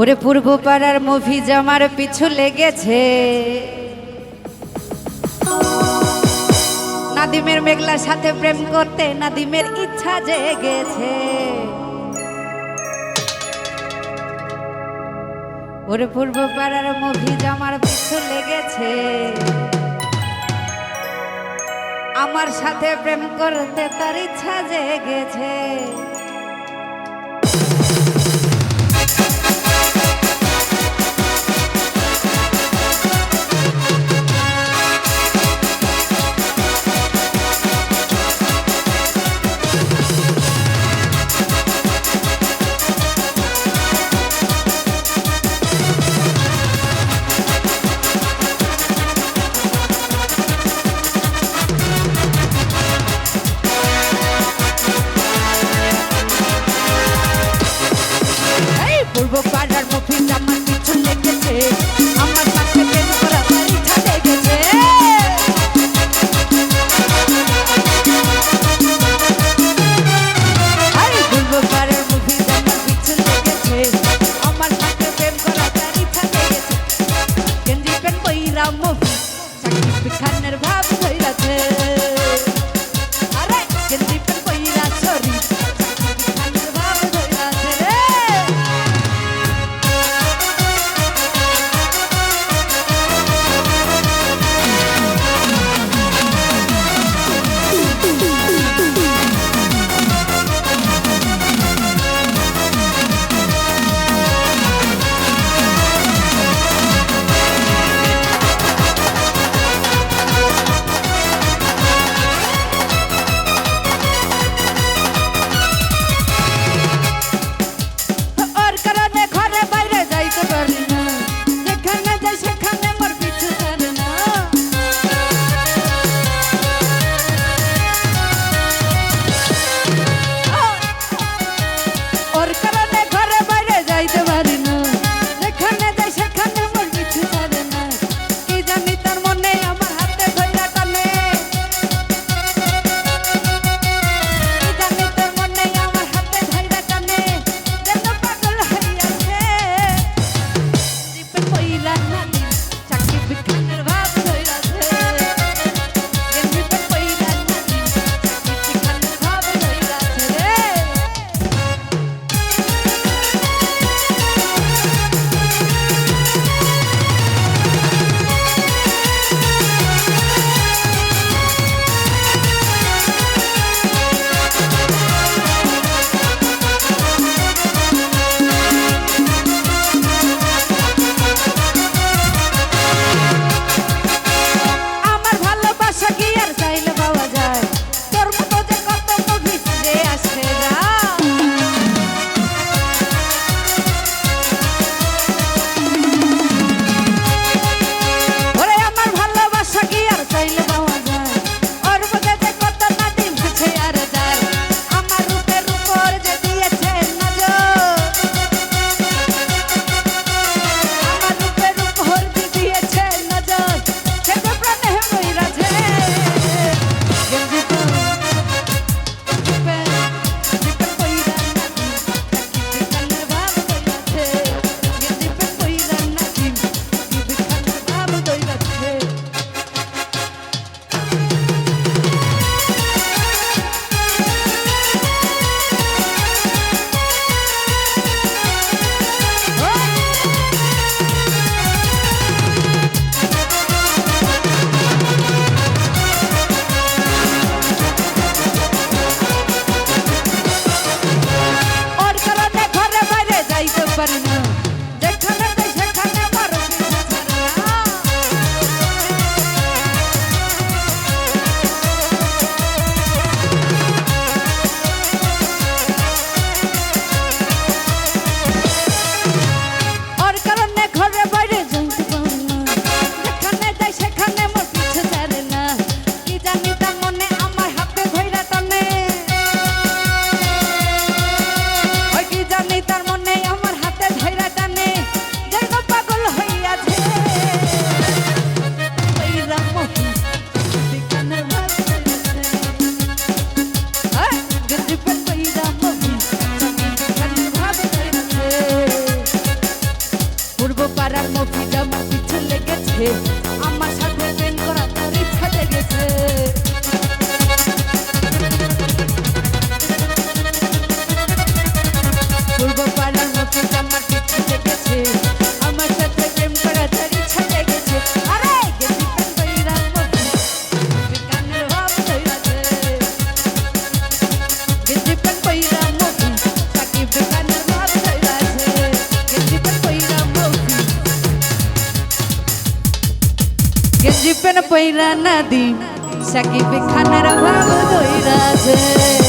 ওরে পূর্ব পাড়ার মুভি জামার পিছু লেগেছে। নাদিমের মেঘলার সাথে প্রেম করতে নাদিমের ইচ্ছা জেগেছে। ওরে পূর্ব পাড়ার মুভি জামার পিছু লেগেছে। আমার সাথে প্রেম করতে তার ইচ্ছা জেগেছে। গেছে পাড়ার মফিজ আমার পিছু লেগেছে আমার সাথে প্রেম করা তার ইচ্ছা লেগেছে গেঞ্জি পেন পইরা নাদি সাকিব খানের ভাব ধইরাছে